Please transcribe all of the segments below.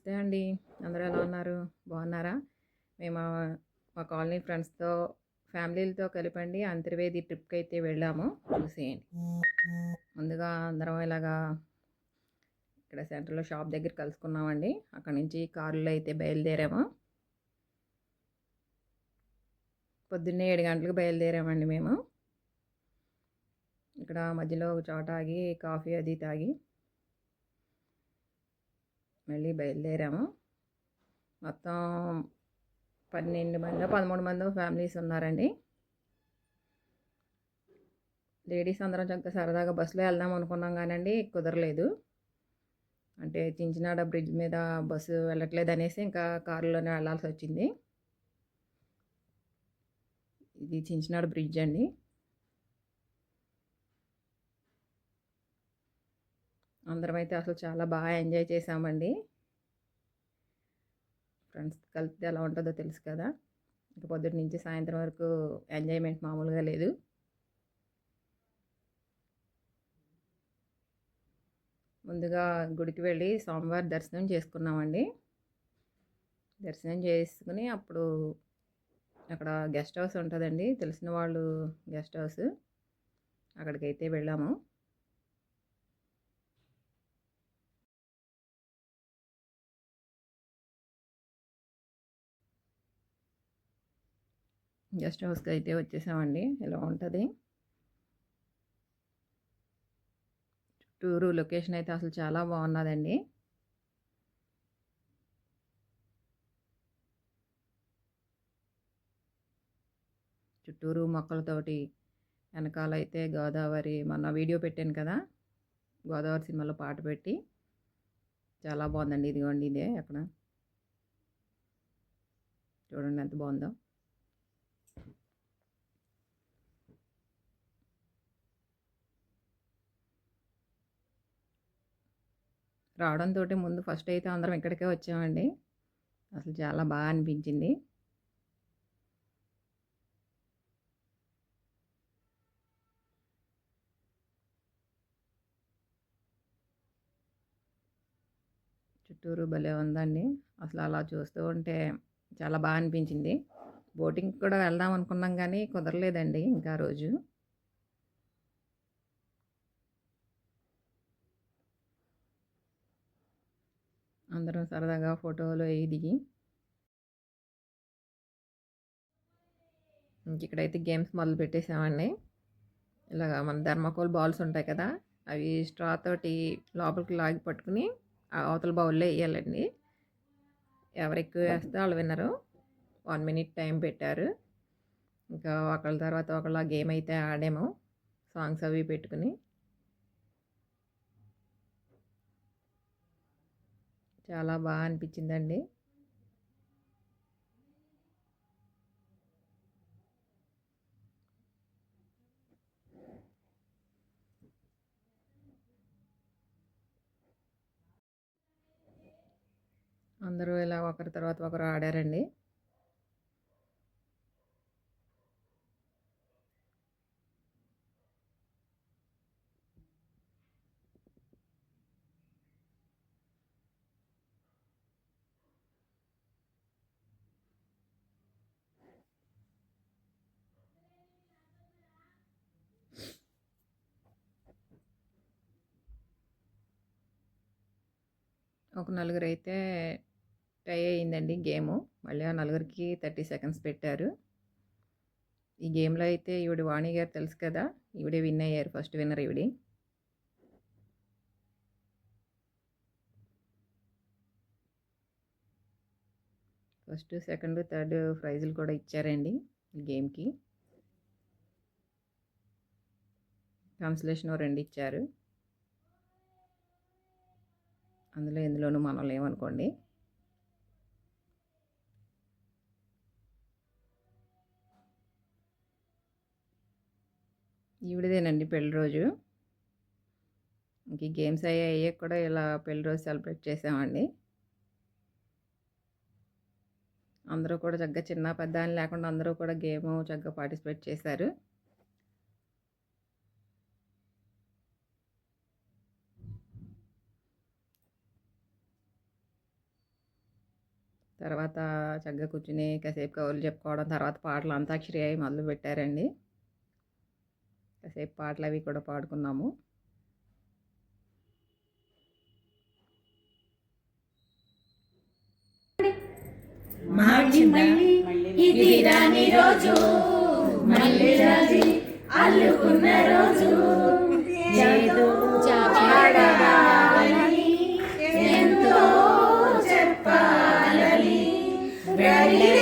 నమస్తే అండి. అందరూ ఎలా ఉన్నారు? బాగున్నారా? మేము మా కాలనీ ఫ్రెండ్స్తో ఫ్యామిలీలతో కలిపండి. అంతర్వేది ట్రిప్కి అయితే వెళ్ళాము. చూసేయండి. ముందుగా అందరం ఇలాగా ఇక్కడ సెంటర్లో షాప్ దగ్గర కలుసుకున్నామండి. అక్కడ నుంచి కారులో అయితే బయలుదేరాము. పొద్దున్నే ఏడు గంటలకు బయలుదేరామండి మేము. ఇక్కడ మధ్యలో ఒక చోట ఆగి కాఫీ అది తాగి మళ్ళీ బయలుదేరాము. మొత్తం పన్నెండు మంది పదమూడు మంది ఫ్యామిలీస్ ఉన్నారండి. లేడీస్ అందరం చక్కగా సరదాగా బస్సులో వెళ్దాం అనుకున్నాం కానండి కుదరలేదు. అంటే చించినాడ బ్రిడ్జ్ మీద బస్సు వెళ్ళట్లేదు అనేసి ఇంకా కారులోనే వెళ్ళాల్సి వచ్చింది. ఇది చించినాడ బ్రిడ్జ్ అండి. అందరం అయితే అసలు చాలా బాగా ఎంజాయ్ చేసామండి ఫ్రెండ్స్ కలిపితే ఎలా ఉంటుందో తెలుసు కదా. ఇక పొద్దుటి నుంచి సాయంత్రం వరకు ఎంజాయ్మెంట్ మామూలుగా లేదు. ముందుగా గుడికి వెళ్ళి సోమవారం దర్శనం చేసుకున్నామండి. దర్శనం చేసుకుని అప్పుడు అక్కడ గెస్ట్ హౌస్ ఉంటుందండి. తెలిసిన వాళ్ళు గెస్ట్ హౌస్. అక్కడికైతే వెళ్ళాము. గెస్ట్ హౌస్కి అయితే వచ్చేసామండి. ఇలా ఉంటుంది? చుట్టూరు లొకేషన్ అయితే అసలు చాలా బాగున్నదండి. చుట్టూరు మొక్కలతోటి వెనకాల అయితే గోదావరి మొన్న వీడియో పెట్టాను కదా! గోదావరి సినిమాలో పాట పెట్టి. చాలా బాగుందండి. ఇదిగోండి ఇదే అక్కడ చూడండి ఎంత బాగుందో. రావడంతో ముందు ఫస్ట్ అయితే అందరం ఇక్కడికే వచ్చామండి. అసలు చాలా బాగా అనిపించింది. చుట్టూరు భలే ఉందండి. అసలు అలా చూస్తూ ఉంటే చాలా బాగా అనిపించింది. బోటింగ్ కూడా వెళ్దాం అనుకున్నాం కానీ కుదరలేదండి ఇంకా రోజు. అందరం సరదాగా ఫోటోలు అవి దిగి ఇక్కడైతే గేమ్స్ మొదలు పెట్టేసామండి. ఇలాగ మన ధర్మకోల్ బాల్స్ ఉంటాయి కదా అవి స్ట్రా తోటి లోపలికి లాగి పట్టుకుని అవతల బౌల్లో వేయాలండి. ఎవరు ఎక్కువ వేస్తే వాళ్ళు విన్నరు. వన్ మినిట్ టైం పెట్టారు. ఇంకా ఒకళ్ళ తర్వాత ఒకళ్ళ గేమ్ అయితే ఆడాము. సాంగ్స్ అవి పెట్టుకుని చాలా బాగా అనిపించిందండి. అందరూ ఇలా ఒకరి తర్వాత ఒకరు ఆడారండి. ఒక నలుగురు అయితే టై అయిందండి గేము. మళ్ళీ ఆ నలుగురికి థర్టీ సెకండ్స్ పెట్టారు. ఈ గేమ్లో అయితే ఈవిడ వాణి గారు తెలుసు కదా ఈవిడే విన్ అయ్యారు ఫస్ట్ విన్నర్ ఈవిడి. ఫస్ట్ సెకండ్ థర్డ్ ప్రైజులు కూడా ఇచ్చారండి ఈ గేమ్కి. కన్సలేషన్ రెండు ఇచ్చారు. అందులో ఎందులోనూ మనం లేవనుకోండి ఈవిడదేనండి పెళ్ళి రోజు. ఇంక గేమ్స్ అయ్యే అయ్యాక కూడా ఇలా పెళ్ళి రోజు సెలబ్రేట్ చేసామండి. అందరూ కూడా చక్కగా చిన్న పెద్ద అని లేకుండా అందరూ కూడా గేమ్ చక్కగా పార్టిసిపేట్ చేశారు. తర్వాత చక్కగా కూర్చుని కాసేపు కబుర్లు చెప్పుకోవడం తర్వాత పాటలు అంతాక్షరి అయి మొదలు పెట్టారండి. కాసేపు పాటలు అవి కూడా పాడుకున్నాము. మళ్ళీ మళ్ళీ ఇది రాని రోజు మళ్ళీ రాజి అల్లుకున్న రోజు. ఏదో వెళ్ళే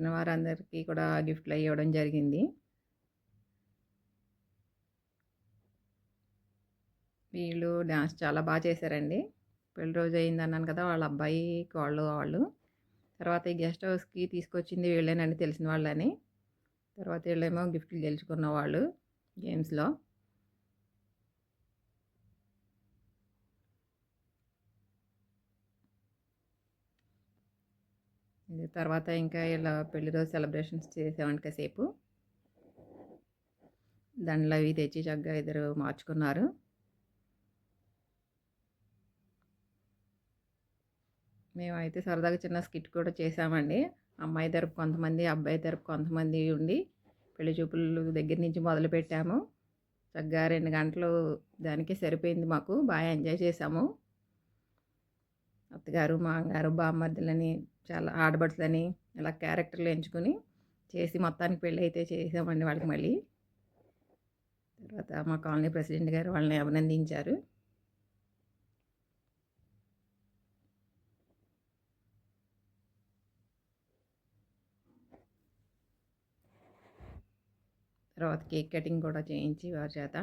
పెట్టిన వారందరికీ కూడా గిఫ్ట్లు ఇవ్వడం జరిగింది. వీళ్ళు డ్యాన్స్ చాలా బాగా చేశారండి. పెళ్ళి రోజు అయింది అన్నాను కదా వాళ్ళ అబ్బాయి వాళ్ళు వాళ్ళు. తర్వాత ఈ గెస్ట్ హౌస్కి తీసుకొచ్చింది వీళ్ళేనండి తెలిసిన వాళ్ళని. తర్వాత వీళ్ళేమో గిఫ్ట్లు గెలుచుకున్న వాళ్ళు గేమ్స్లో. ఇది తర్వాత ఇంకా ఇలా పెళ్ళి రోజు సెలబ్రేషన్స్ చేసామండి కాసేపు. దండలు అవి తెచ్చి చక్కగా ఇద్దరు మార్చుకున్నారు. మేమైతే సరదాగా చిన్న స్కిట్ కూడా చేసామండి. అమ్మాయి తరపు కొంతమంది అబ్బాయి తరపు కొంతమంది ఉండి పెళ్ళి చూపులు దగ్గర నుంచి మొదలు పెట్టాము. చక్కగా రెండు గంటలు దానికి సరిపోయింది మాకు. బాగా ఎంజాయ్ చేసాము. అత్తగారు మామగారు బామ్మర్దులని చాలా ఆడబడుతులని ఇలా క్యారెక్టర్లు ఎంచుకొని చేసి మొత్తానికి పెళ్ళి అయితే చేసామండి వాళ్ళకి మళ్ళీ. తర్వాత మా కాలనీ ప్రెసిడెంట్ గారు వాళ్ళని అభినందించారు. తర్వాత కేక్ కటింగ్ కూడా చేయించి వారి చేత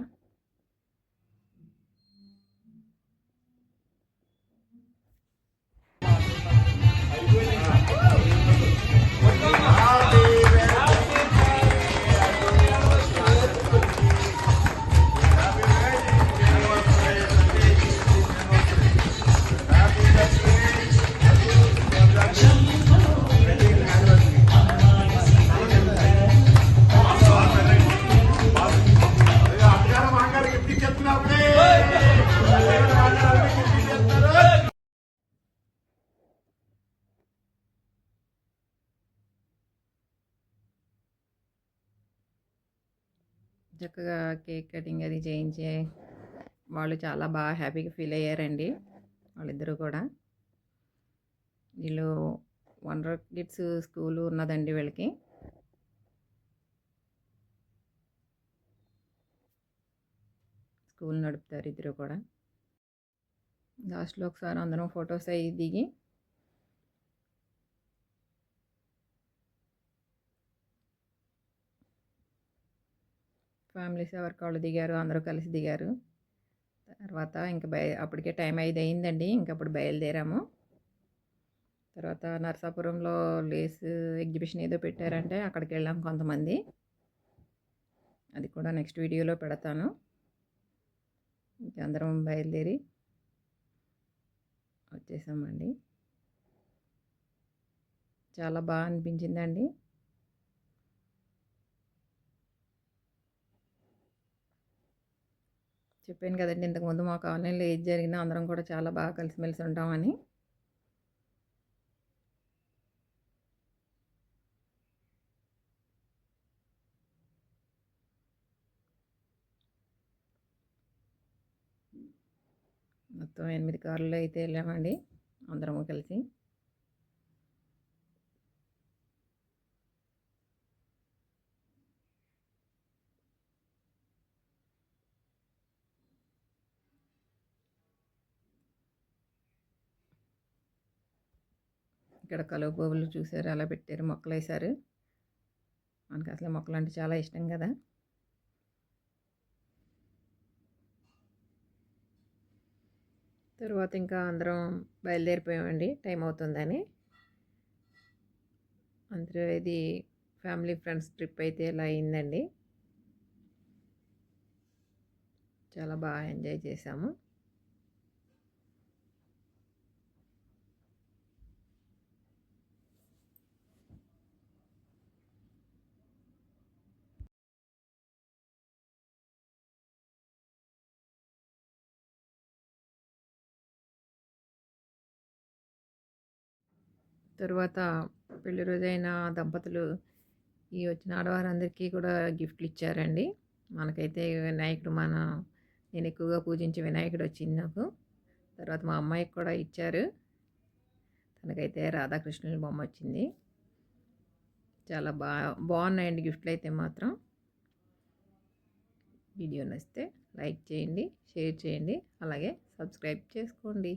చక్కగా కేక్ కటింగ్ అది చేయించి వాళ్ళు చాలా బాగా హ్యాపీగా ఫీల్ అయ్యారండి వాళ్ళిద్దరూ కూడా. వీళ్ళు వండర్ కిడ్స్ స్కూలు ఉన్నదండి వీళ్ళకి. స్కూల్ నడుపుతారు ఇద్దరు కూడా. లాస్ట్లో ఒకసారి అందరం ఫొటోస్ అవి దిగి ఫ్యామిలీస్ ఎవరికి వాళ్ళు దిగారు అందరూ కలిసి దిగారు. తర్వాత ఇంకా బయ అప్పటికే టైం ఐదు అయిందండి ఇంక అప్పుడు బయలుదేరాము. తర్వాత నరసాపురంలో లేస్ ఎగ్జిబిషన్ ఏదో పెట్టారంటే అక్కడికి వెళ్ళాం కొంతమంది. అది కూడా నెక్స్ట్ వీడియోలో పెడతాను. ఇంక అందరం బయలుదేరి వచ్చేసామండి. చాలా బాగా అనిపించిందండి. చెప్పాను కదండి ఇంతకుముందు మా ఆన్లైన్లో ఏది జరిగినా అందరం కూడా చాలా బాగా కలిసిమెలిసి ఉంటామని. మొత్తం ఎనిమిది కార్లు అయితే వెళ్ళామండి అందరము కలిసి. ఇక్కడ కలువ పువ్వులు చూసారు అలా పెట్టారు మొక్కలు వేశారు మనకు అసలు మొక్కలు అంటే చాలా ఇష్టం కదా. తర్వాత ఇంకా అందరం బయలుదేరిపోయామండి టైం అవుతుందని. అందరూ ఇది ఫ్యామిలీ ఫ్రెండ్స్ ట్రిప్ అయితే ఇలా అయిందండి. చాలా బాగా ఎంజాయ్ చేసాము. తర్వాత పెళ్ళి రోజైన దంపతులు ఈ వచ్చిన ఆడవారందరికీ కూడా గిఫ్ట్లు ఇచ్చారండి మనకైతే వినాయకుడు మన నేను ఎక్కువగా పూజించే వినాయకుడు వచ్చింది నాకు. తర్వాత మా అమ్మాయికి కూడా ఇచ్చారు. తనకైతే రాధాకృష్ణుల బొమ్మ వచ్చింది చాలా బా బాగున్నాయండి గిఫ్ట్లు అయితే మాత్రం. వీడియో నచ్చితే లైక్ చేయండి షేర్ చేయండి అలాగే సబ్స్క్రైబ్ చేసుకోండి.